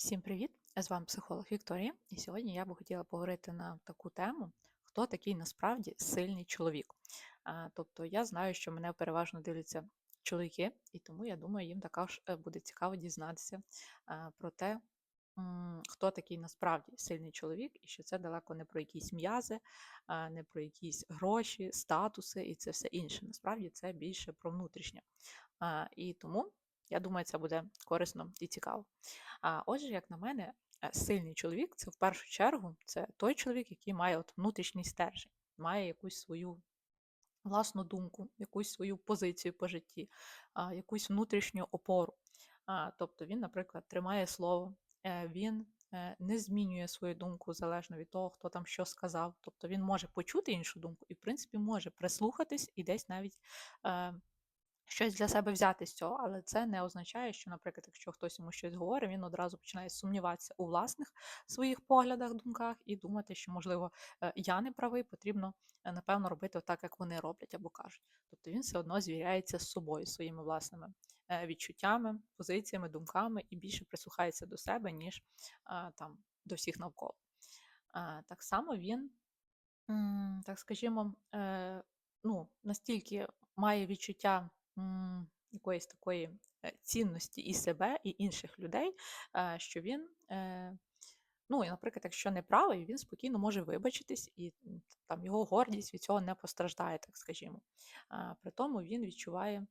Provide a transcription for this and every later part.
Всім привіт! З вами психолог Вікторія, і сьогодні я би хотіла поговорити на таку тему, хто такий насправді сильний чоловік. А, Тобто я знаю, що мене переважно дивляться чоловіки, і тому я думаю, їм також е, буде цікаво дізнатися а, про те, хто такий насправді сильний чоловік, і що це далеко не про якісь м'язи, не про якісь гроші, статуси і це все інше. Насправді це більше про внутрішнє. А, І тому я думаю, це буде корисно і цікаво. А отже, як на мене, е, сильний чоловік це в першу чергу це той чоловік, який має от внутрішній стержень, має якусь свою власну думку, якусь свою позицію по житті, якусь внутрішню опору. Тобто він, наприклад, тримає слово, е, він е, не змінює свою думку залежно від того, хто там що сказав. Тобто він може почути іншу думку і, в принципі, може прислухатись і десь навіть. Щось для себе взяти з цього, але це не означає, що, наприклад, якщо хтось йому щось говорить, він одразу починає сумніватися у власних своїх поглядах, думках і думати, що, можливо, е, я не правий, потрібно, е, напевно, робити так, як вони роблять або кажуть. Тобто він все одно звіряється з собою, своїми власними е, відчуттями, позиціями, думками і більше прислухається до себе, ніж там до всіх навколо. Так само він, так скажімо, ну, настільки має відчуття якоїсь такої е, цінності і себе, і інших людей, е, що він, е, ну, наприклад, якщо не правий, він спокійно може вибачитись, і там його гордість від цього не постраждає, так скажімо. При тому він відчуває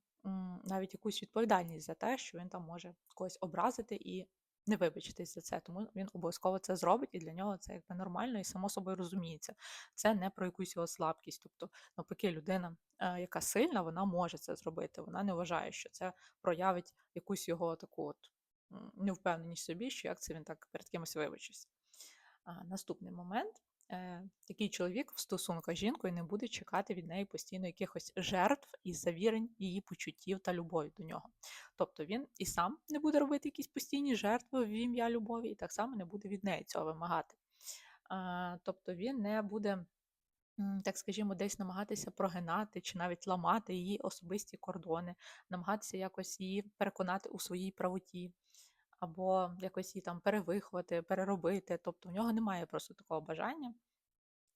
навіть якусь відповідальність за те, що він там може когось образити і не вибачитись за це, тому він обов'язково це зробить, і для нього це якби нормально і само собою розуміється. Це не про якусь його слабкість. Тобто, навпаки, людина, е, яка сильна, вона може це зробити. Вона не вважає, що це проявить якусь його таку от невпевненість собі, що як це він так перед кимось вибачився. Наступний момент такий чоловік в стосунках з жінкою не буде чекати від неї постійно якихось жертв і завірень її почуттів та любові до нього. Тобто він і сам не буде робити якісь постійні жертви в ім'я любові, і так само не буде від неї цього вимагати. Тобто він не буде. Так скажімо, десь намагатися прогинати чи навіть ламати її особисті кордони, намагатися якось її переконати у своїй правоті, або якось її там перевиховати, переробити. Тобто в нього немає просто такого бажання.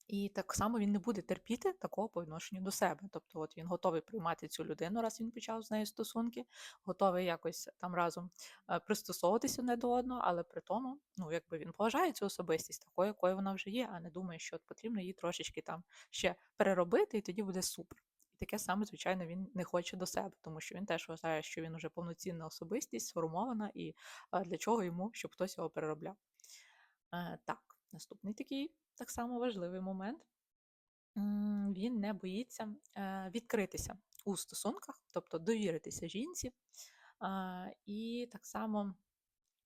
І так само він не буде терпіти такого по відношенню до себе. Тобто, от він готовий приймати цю людину, раз він почав з нею стосунки, готовий якось там разом е, пристосовуватися одне до одного, але при тому, ну якби він поважає цю особистість такою, якою вона вже є, а не думає, що от потрібно її трошечки там ще переробити, і тоді буде супер. І таке саме, звичайно, він не хоче до себе, тому що він теж вважає, що він вже повноцінна особистість, сформована, і для чого йому, щоб хтось його переробляв. Е, так, наступний такий так само важливий момент. Він не боїться е, відкритися у стосунках, тобто довіритися жінці. І так само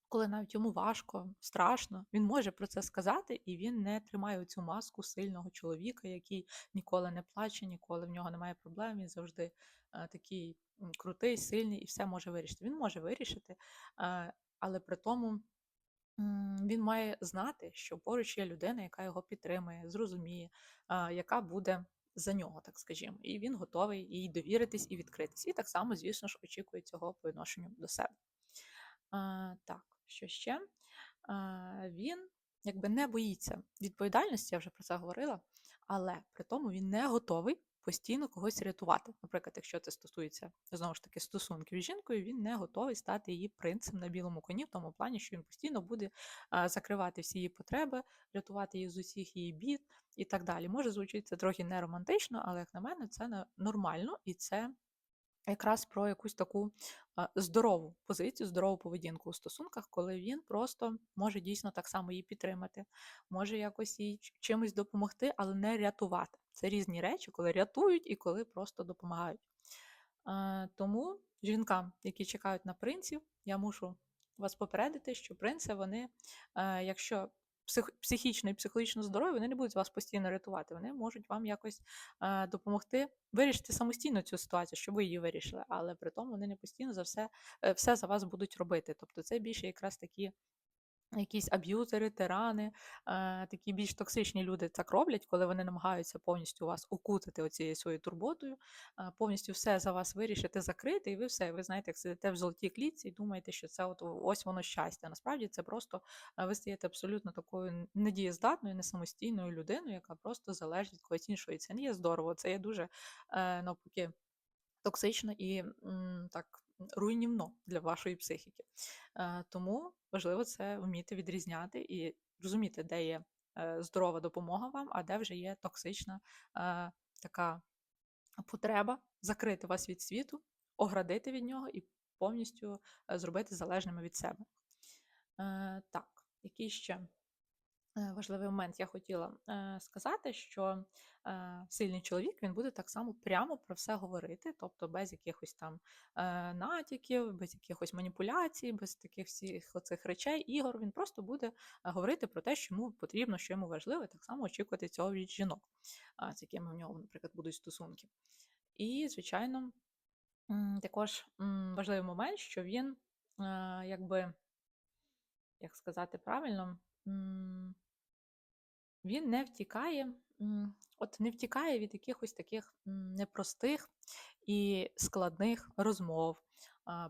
коли навіть йому важко, страшно, він може про це сказати, і він не тримає цю маску сильного чоловіка, який ніколи не плаче, ніколи в нього немає проблем, він завжди е, такий крутий, сильний і все може вирішити. Він може вирішити, е, але при тому він має знати, що поруч є людина, яка його підтримує, зрозуміє, е, яка буде. За нього, так скажімо, і він готовий їй довіритись і відкритись. І так само, звісно ж, очікує цього по відношенню до себе. Так, що ще? Він якби не боїться відповідальності, я вже про це говорила, але при тому він не готовий постійно когось рятувати. Наприклад, якщо це стосується знову ж таки стосунків з жінкою, він не готовий стати її принцем на білому коні, в тому плані, що він постійно буде закривати всі її потреби, рятувати її з усіх її бід і так далі. Може звучити це трохи не романтично, але як на мене, це нормально і це якраз про якусь таку здорову позицію, здорову поведінку у стосунках, коли він просто може дійсно так само її підтримати, може якось їй чимось допомогти, але не рятувати. Це різні речі, коли рятують і коли просто допомагають. Тому жінкам, які чекають на принців, я мушу вас попередити, що принци, вони, якщо псих, психічно і психологічно здорові, вони не будуть вас постійно рятувати. Вони можуть вам якось е, допомогти вирішити самостійно цю ситуацію, щоб ви її вирішили. Але при тому вони не постійно за все, е, все за вас будуть робити. Тобто це більше якраз такі. Якісь аб'юзери, тирани, е, такі більш токсичні люди так роблять, коли вони намагаються повністю вас окутати оцією своєю турботою, е, повністю все за вас вирішити, закрити, і ви все, ви знаєте, як сидите в золотій клітці і думаєте, що це от ось воно щастя. Насправді це просто е, ви стаєте абсолютно такою недієздатною, несамостійною людиною, яка просто залежить від когось іншого. Це не є здорово, це є дуже навпаки токсично і так руйнівно для вашої психіки. Е, Тому важливо це вміти відрізняти і розуміти, де є е, здорова допомога вам, а де вже є токсична е, така потреба закрити вас від світу, оградити від нього і повністю зробити залежними від себе. Так, який ще важливий момент я хотіла е, сказати, що е, сильний чоловік він буде так само прямо про все говорити, тобто без якихось там е, натяків, без якихось маніпуляцій, без таких всіх оцих речей, ігор. Він просто буде е, говорити про те, що йому потрібно, що йому важливо, так само очікувати цього від жінок, з якими в нього, наприклад, будуть стосунки. І, звичайно, також важливий момент, що він, е, якби, як сказати правильно, він не втікає, от не втікає від якихось таких непростих і складних розмов,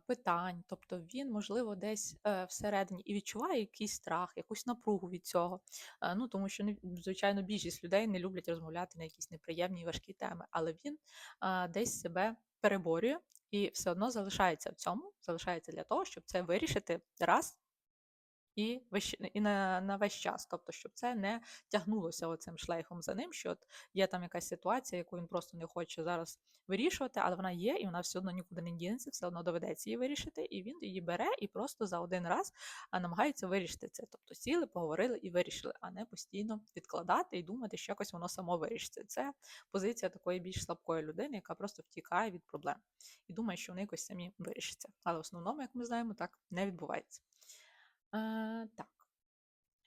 питань. Тобто він, можливо, десь е, всередині і відчуває якийсь страх, якусь напругу від цього. Е, Ну, тому що, звичайно, більшість людей не люблять розмовляти на якісь неприємні і важкі теми, але він десь себе переборює і все одно залишається в цьому, залишається для того, щоб це вирішити раз і весь і на на весь час. Тобто, щоб це не тягнулося оцим шлейфом за ним, що от є там якась ситуація, яку він просто не хоче зараз вирішувати, але вона є, і вона все одно нікуди не дінеться, все одно доведеться її вирішити, і він її бере і просто за один раз намагається вирішити це. Тобто сіли, поговорили і вирішили, а не постійно відкладати і думати, що якось воно само вирішиться. Це позиція такої більш слабкої людини, яка просто втікає від проблем і думає, що вони якось самі вирішаться. Але в основному, як ми знаємо, так не відбувається. Е, так,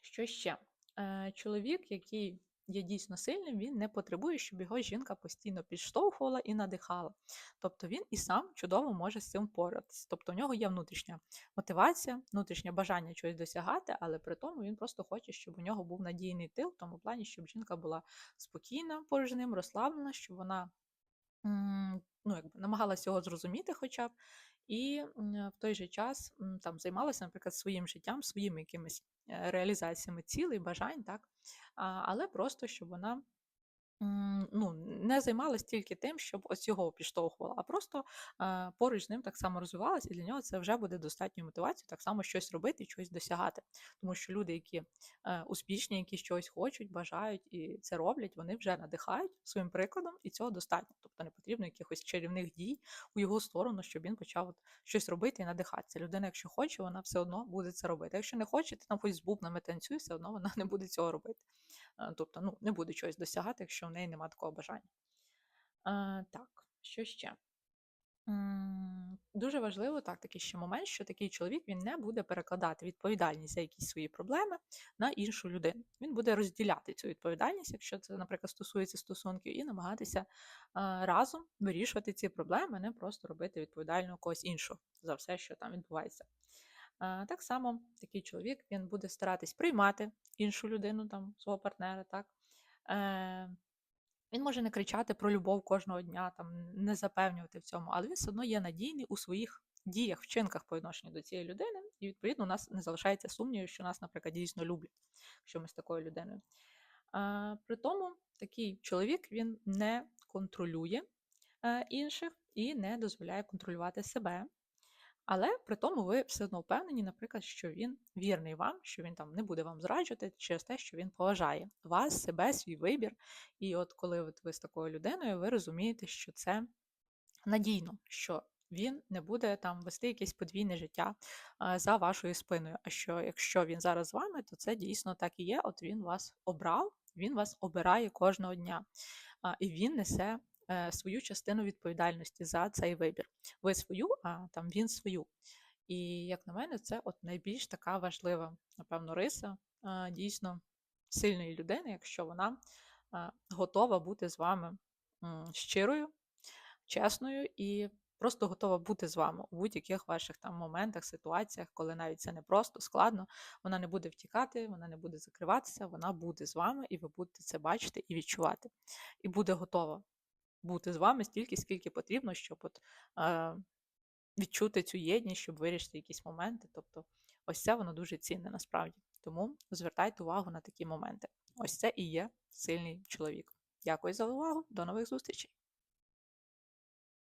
що ще? Е, чоловік, який є дійсно сильним, він не потребує, щоб його жінка постійно підштовхувала і надихала. Тобто він і сам чудово може з цим впоратися. Тобто в нього є внутрішня мотивація, внутрішнє бажання чогось досягати, але при тому він просто хоче, щоб у нього був надійний тил, в тому плані, щоб жінка була спокійна поруч ним, розслаблена, щоб вона ну, якби, намагалася його зрозуміти хоча б, і в той же час там займалася, наприклад, своїм життям, своїми якимись е, реалізаціями цілей, бажань, так? Але просто щоб вона ну, не займалась тільки тим, щоб ось його підштовхувала, а просто е, поруч з ним так само розвивалась, і для нього це вже буде достатньою мотивацією так само щось робити щось досягати. Тому що люди, які е, успішні, які щось хочуть, бажають і це роблять, вони вже надихають своїм прикладом, і цього достатньо. Тобто не потрібно якихось чарівних дій у його сторону, щоб він почав от щось робити і надихатися. Людина, якщо хоче, вона все одно буде це робити. Якщо не хоче, ти там хоч з бубнами танцюй, все одно вона не буде цього робити. Е, Тобто, ну, не буде чогось досягати, якщо в неї немає такого бажання. Е, Так, що ще? Дуже важливо так, такий ще момент, що такий чоловік він не буде перекладати відповідальність за якісь свої проблеми на іншу людину. Він буде розділяти цю відповідальність, якщо це, наприклад, стосується стосунків, і намагатися е, разом вирішувати ці проблеми, не просто робити відповідального когось іншого за все, що там відбувається. Е, Так само такий чоловік він буде старатись приймати іншу людину, там, свого партнера, так? Е, він може не кричати про любов кожного дня, там, не запевнювати в цьому, але він все одно є надійний у своїх діях, вчинках по відношенню до цієї людини, і відповідно у нас не залишається сумнівів, що нас, наприклад, дійсно люблять, якщо ми з такою людиною. А, При тому такий чоловік він не контролює е, інших і не дозволяє контролювати себе. Але при тому ви все одно впевнені, наприклад, що він вірний вам, що він там не буде вам зраджувати через те, що він поважає вас, себе, свій вибір. І от коли от ви з такою людиною, ви розумієте, що це надійно, що він не буде там вести якесь подвійне життя за вашою спиною. А що якщо він зараз з вами, то це дійсно так і є. От він вас обрав, він вас обирає кожного дня, і він несе свою частину відповідальності за цей вибір. Ви свою, а там він свою. І як на мене, це от найбільш така важлива, напевно, риса дійсно сильної людини, якщо вона готова бути з вами щирою, чесною і просто готова бути з вами у будь-яких ваших там моментах, ситуаціях, коли навіть це не просто складно. Вона не буде втікати, вона не буде закриватися, вона буде з вами, і ви будете це бачити і відчувати. І буде готова бути з вами стільки, скільки потрібно, щоб от, е, відчути цю єдність, щоб вирішити якісь моменти. Тобто, ось це воно дуже цінне насправді. Тому звертайте увагу на такі моменти. Ось це і є сильний чоловік. Дякую за увагу. До нових зустрічей!